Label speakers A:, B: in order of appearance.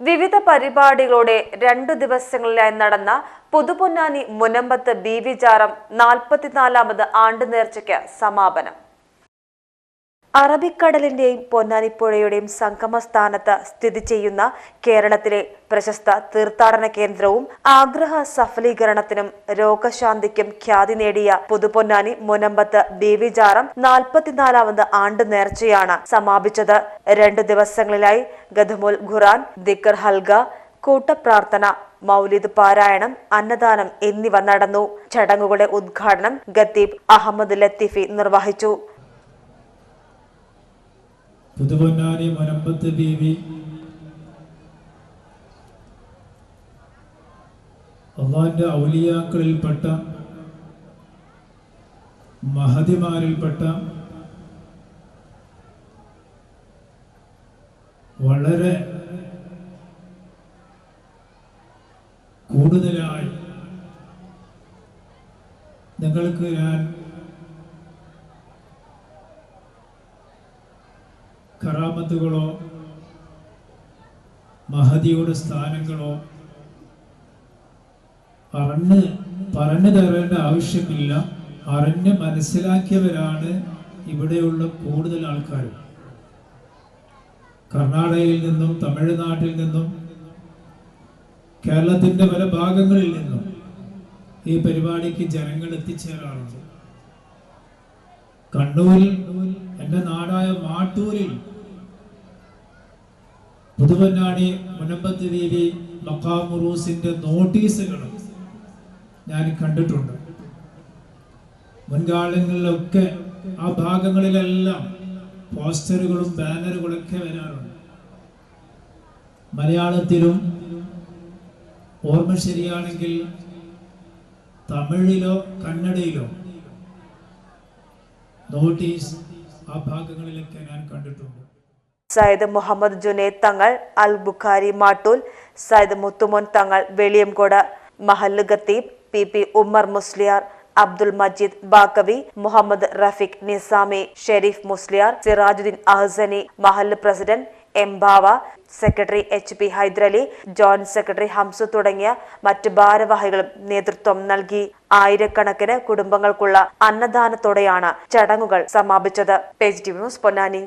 A: വിവിധ പരിപാടികളോടെ രണ്ടു ദിവസങ്ങളിലായി നടന്ന പുതുപൊന്നാനി മുനമ്പത്ത് ബി വിചാരം നാൽപ്പത്തിനാലാമത് ആണ്ട് നേർച്ചയ്ക്ക് സമാപനം. അറബിക്കടലിന്റെയും പൊന്നാനിപ്പുഴയുടെയും സംഗമസ്ഥാനത്ത് സ്ഥിതി ചെയ്യുന്ന കേരളത്തിലെ പ്രശസ്ത തീർത്ഥാടന കേന്ദ്രവും ആഗ്രഹ സഫലീകരണത്തിനും രോഗശാന്തിക്കും ഖ്യാതി നേടിയ പുതുപൊന്നാനി മുനമ്പത്ത് ദേവിജാറം നാൽപ്പത്തിനാലാമത് ആണ്ട് നേർച്ചയാണ് സമാപിച്ചത്. രണ്ട് ദിവസങ്ങളിലായി ഗദമുൽ ഖുറാൻ ദിക്കർ ഹൽഗ കൂട്ടപ്രാർത്ഥന മൗലിദ് പാരായണം അന്നദാനം എന്നിവ നടന്നു. ചടങ്ങുകളുടെ ഉദ്ഘാടനം ഗത്തീബ് അഹമ്മദ് ലത്തീഫി നിർവഹിച്ചു.
B: പുതുപൊന്നാനി മുനമ്പത്ത് ബീവി അള്ളാന്റെ ഔലിയാക്കളിൽപ്പെട്ട മഹതിമാരിൽപ്പെട്ട വളരെ കൂടുതലായി നിങ്ങൾക്ക് ഞാൻ കറാമത്തുകളോ മഹതിയുടെ സ്ഥാനങ്ങളോ അറിഞ്ഞ് പറഞ്ഞു തരേണ്ട ആവശ്യമില്ല. അറിഞ്ഞ് മനസ്സിലാക്കിയവരാണ് ഇവിടെയുള്ള കൂടുതൽ ആൾക്കാർ കർണാടകയിൽ നിന്നും തമിഴ്നാട്ടിൽ നിന്നും കേരളത്തിന്റെ പല ഭാഗങ്ങളിൽ നിന്നും ഈ പരിപാടിക്ക് ജനങ്ങൾ എത്തിച്ചേരാറുണ്ട്. കണ്ണൂരിൽ എന്റെ നാടായ മാട്ടൂരിൽ പുതുവന്നാടി മുനമ്പത്ത് ദേവി മക്കാമുറൂസിന്റെ നോട്ടീസുകളും ഞാൻ കണ്ടിട്ടുണ്ട്. മുൻകാലങ്ങളിലൊക്കെ ആ ഭാഗങ്ങളിലെല്ലാം പോസ്റ്ററുകളും ബാനറുകളൊക്കെ വരാറുണ്ട്. മലയാളത്തിലും ഓർമ്മ ശരിയാണെങ്കിൽ തമിഴിലോ കന്നഡയിലോ നോട്ടീസ് ആ ഭാഗങ്ങളിലൊക്കെ ഞാൻ കണ്ടിട്ടുണ്ട്.
A: സയ്യിദ് മുഹമ്മദ് ജുനൈദ് തങ്ങൾ അൽ ബുഖാരി മാട്ടൂൽ സയ്യിദ് മുത്തുമോൻ തങ്ങൾ വെളിയംകോട് മഹല്ല് ഖത്തീബ് പി പി ഉമ്മർ മുസ്ലിയാർ അബ്ദുൽ മജീദ് ബാക്കവി മുഹമ്മദ് റഫീഖ് നിസാമി ഷെരീഫ് മുസ്ലിയാർ സിറാജുദ്ദീൻ അഹ്സനി മഹല്ല് president M Bava secretary H P Haidarali joint secretary Hamsu തുടങ്ങിയ മറ്റ് ഭാരവാഹികളും നേതൃത്വം നൽകി. ആയിരക്കണക്കിന് കുടുംബങ്ങൾക്കുള്ള അന്നദാനത്തോടെയാണ് ചടങ്ങുകൾ സമാപിച്ചത്. Page T news Ponnani.